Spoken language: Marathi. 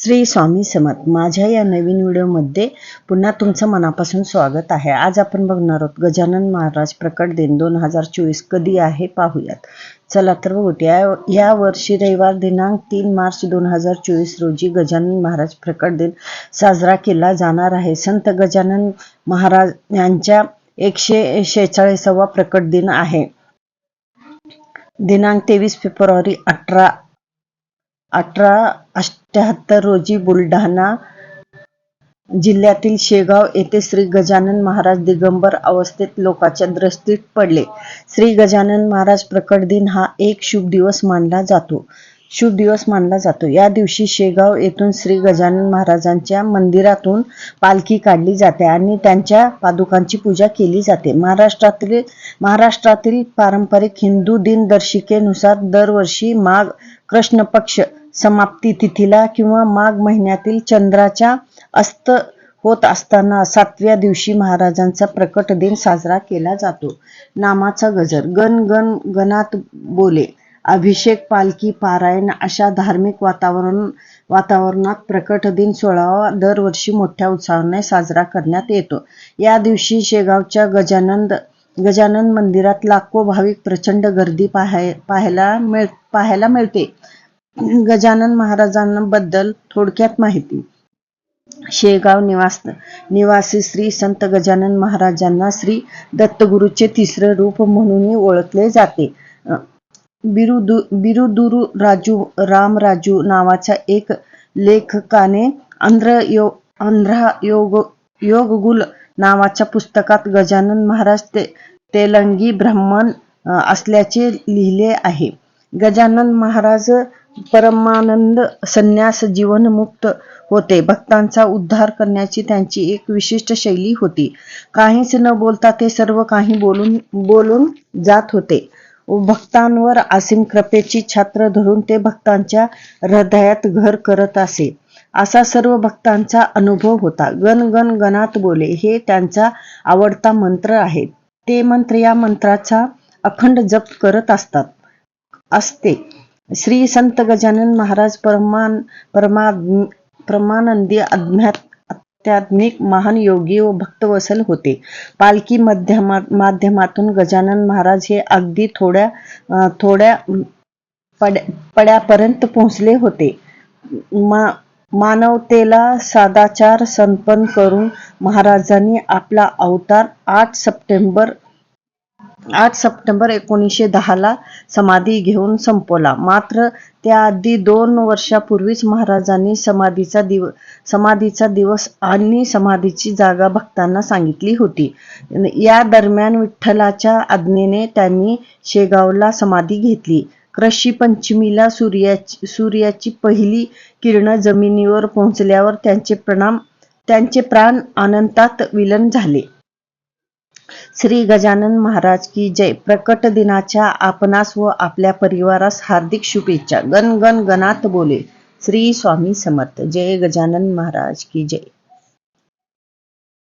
श्री स्वामी समर्थ. माझ्या या नवीन व्हिडिओमध्ये पुन्हा तुमचं मनापासून स्वागत आहे. आज आपण बघणार आहोत गजानन महाराज प्रकट दिन दोन हजार चोवीस कधी आहे पाहूयात. चला तर बघूत या या वर्षी रविवार दिनांक तीन मार्च दोन हजार चोवीस रोजी गजानन महाराज प्रकट दिन साजरा केला जाणार आहे. संत गजानन महाराज यांच्या एकशे शेहेचाळीसावा प्रकट दिन आहे. दिनांक तेवीस फेब्रुवारी अठरा अठरा अठ्याहत्तर रोजी बुलढाणा जिल्ह्यातील शेगाव येथे श्री गजानन महाराज दिगंबर अवस्थेत लोकांच्या दृष्टीत पडले. श्री गजानन महाराज प्रकट दिन हा एक शुभ दिवस मानला जातो. शुभ दिवस मानला जातो. या दिवशी शेगाव येथून श्री गजानन महाराजांच्या मंदिरातून पालखी काढली जाते आणि त्यांच्या पादुकांची पूजा केली जाते. महाराष्ट्रातील महाराष्ट्रातील पारंपरिक हिंदू दिनदर्शिकेनुसार दरवर्षी माघ कृष्ण पक्ष समाप्ती तिथीला किंवा माघ महिन्यातील चंद्राच्या अस्त होत असताना सातव्या दिवशी महाराजांचा प्रकट दिन साजरा केला जातो. नामाचा गजर गण गण गणात बोले. अभिषेक पालखी पारायण अशा धार्मिक वातावरण वातावरणात प्रकट दिन सोळावा दरवर्षी मोठ्या उत्साहाने साजरा करण्यात येतो. या दिवशी शेगावच्या गजानंद गजानन मंदिरात लाखो भाविक प्रचंड गर्दी पाहाय पाहायला मिळ पाहायला मिळते. गजानन महाराजांबद्दल थोडक्यात माहिती. शेगाव निवास निवासी श्री संत गजानन महाराजांना श्री दत्तगुरूचे तिसरे रूप म्हणूनही ओळखले जाते. बिरुदु बिरुदुरु राजू रामराजू नावाच्या एक लेखकाने आंध्र यो आंध्रा योग योगगुल नावाच्या पुस्तकात गजानन महाराज ते तेलंगी ब्राह्मण असल्याचे लिहिले आहे. गजानन महाराज परमानंद संन्यास जीवनमुक्त होते. भक्तांचा उद्धार करण्याची त्यांची एक विशिष्ट शैली होती. काहीच न बोलता ते सर्व काही बोलून बोलून जात होते. भक्तांवर असीम कृपेची छात्र धरून ते भक्तांच्या हृदयात घर करत असे. असा सर्व भक्तांचा अनुभव होता. गण गण गणात बोले हे त्यांचा आवडता मंत्र आहे. ते मंत्र या मंत्राचा अखंड जप करत असतात असते. श्री संत गजानन महाराज परमान परमा परमानंदी अज्ञात आध्यात्मिक महान योगी व भक्तवसल होते. पालखी माध्यमा माध्यमातून गजानन महाराज हे अगदी थोड्या थोड्या पड्या पड्यापर्यंत पोहोचले होते. मा मानवतेला सादाचार संपन्न करून महाराजांनी आपला अवतार आठ सप्टेंबर आठ सप्टेंबर एकोणीसशे दहाला समाधी घेऊन संपवला. मात्र त्याआधी दोन वर्षापूर्वीच महाराजांनी समाधीचा दिव समाधीचा दिवस आणि समाधीची जागा भक्तांना सांगितली होती. या दरम्यान विठ्ठलाच्या आज्ञेने त्यांनी शेगावला समाधी घेतली. कृषी पंचमीला सूर्याची सूर्याची पहिली किरण जमिनीवर पोहोचल्यावर त्यांचे प्रणाम त्यांचे प्राण अनंतात विलन झाले. श्री गजानन महाराज की जय. प्रकट दिनाच्या आपणास व आपल्या परिवारास हार्दिक शुभेच्छा. गण गण गणात बोले. श्री स्वामी समर्थ. जय गजानन महाराज की जय.